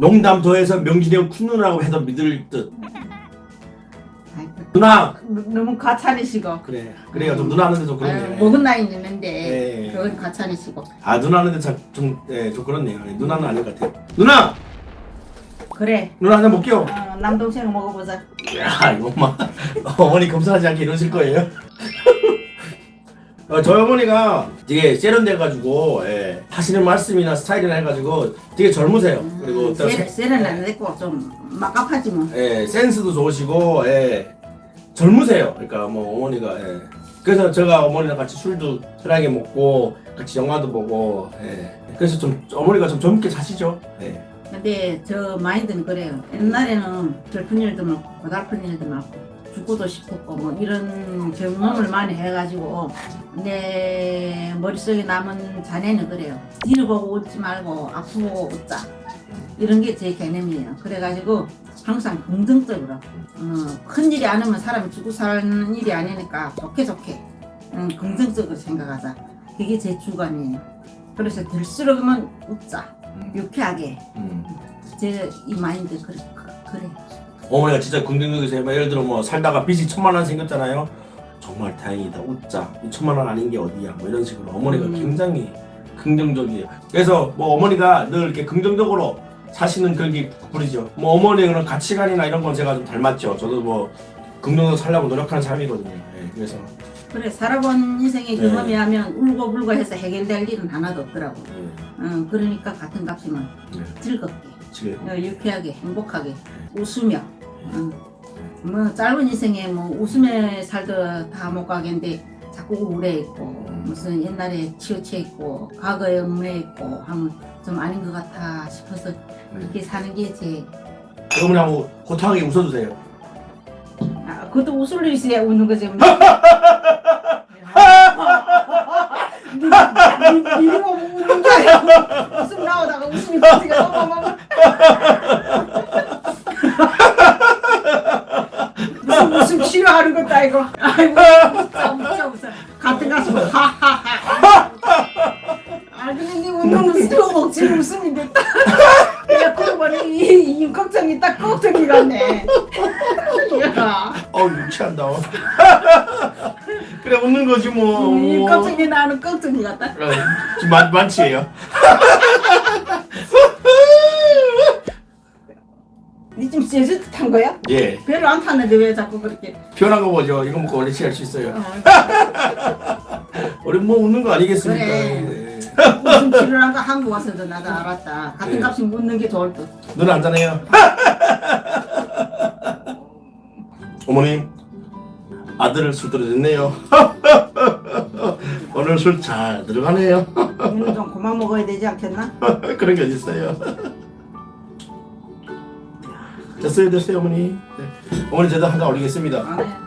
농담 더해서 명진이 형큰 누나라고 해도 믿을 듯. 누나. 너- 너무 과찬이시고 그래. 그래가 좀 누나 하는데 좀 아유, 그렇네. 먹은 나이 있는데 예. 그건 과찬이시고 아 누나 하는데 참좀 예, 좀 그렇네요. 예, 누나는 아닌 것 같아요. 누나. 그래 누나 한잔 먹게요. 어, 남동생 먹어보자 야 이거 막 어머니 검사하지 않게 이러실 거예요? 어, 저희 어머니가 되게 세련돼가지고 예, 하시는 말씀이나 스타일이나 해가지고 되게 젊으세요. 그리고 또 세- 셀은 안 됐고 좀 막갑하지 뭐 예, 센스도 좋으시고 예, 젊으세요. 그러니까 뭐 어머니가 예. 그래서 제가 어머니랑 같이 술도 편하게 먹고 같이 영화도 보고 예. 그래서 좀 어머니가 좀 젊게 사시죠. 예. 근데 저 마인드는 그래요 옛날에는 슬픈 일도 많고 고달픈 일도 많고 죽고도 싶었고 뭐 이런 경험을 많이 해가지고 내 머릿속에 남은 자네는 그래요. 뒤를 보고 웃지 말고 앞으로 보고 웃자. 이런 게 제 개념이에요. 그래가지고 항상 긍정적으로 어, 큰 일이 아니면 사람이 죽고 사는 일이 아니니까 좋게 좋게 음, 긍정적으로 생각하자. 그게 제 주관이에요. 그래서 될수록은 웃자. 유쾌하게. 음. 제이 마인드 그래 그래 어머니가 진짜 긍정적이세요. 뭐 예를 들어 뭐 살다가 빚이 천만 원 생겼잖아요. 정말 다행이다. 웃자. 이 천만 원 아닌 게 어디야. 뭐 이런 식으로 어머니가 음. 굉장히 긍정적이에요. 그래서 뭐 어머니가 늘 이렇게 긍정적으로 사시는 그런 게 부리죠. 뭐 어머니의 그런 가치관이나 이런 건 제가 좀 닮았죠. 저도 뭐 긍정적으로 살려고 노력하는 사람이거든요. 예, 그래서 그래 살아본 인생의 네. 경험이 하면 울고 불고 해서 해결될 일은 하나도 없더라고 예, 응, 그러니까 같은 값이면 예, 즐겁게 지금 어, 유쾌하게 행복하게 웃으며 응. 뭐 짧은 인생에 뭐 웃으며 살도 다못 가겠는데 자꾸 우울해 있고 무슨 옛날에 치우쳐 있고 과거에 얽매 있고 하면 좀 아닌 것 같아 싶어서 이렇게 사는 게제 어머니 하고 고통하게 웃어주세요. 아, 그것도 웃을 일이 있어야 웃는 거지. 이리 뭐 웃는 게 아니고 웃음 나오다가 웃음이 터지게 어머머머. 치료하는 것도 아니고. 아이고 웃자 웃자 같은 가슴. 하하하. 니 웃는 웃음 억지 됐다 야 그러고 보니 이, 이 걱정이 딱 걱정이 같네. 야. 어우 유치한다. 그래 웃는 거지 뭐. 음, 이 걱정이 나는 걱정이 같다. 어, 지금 만 만치예요. 제주도 탄 거야? 예. 별로 안 탔는데 왜 자꾸 그렇게 편한 거 보죠. 이거 먹고 원래 취할 수 있어요. 어, 우리 뭐 웃는 거 아니겠습니까? 그래. 예. 무슨 치료한 거 한국 와서도 나도 알았다 같은 네. 값이 묻는 게 좋을 듯 눈 안잖아요. 어머님 아들을 술 들어줬네요. 오늘 술 잘 들어가네요. 이는 좀 그만 먹어야 되지 않겠나? 그런 게 어딨어요. 됐어요, 됐어요, 어머니. 네. 어머니 제가 한잔 올리겠습니다. 아, 네.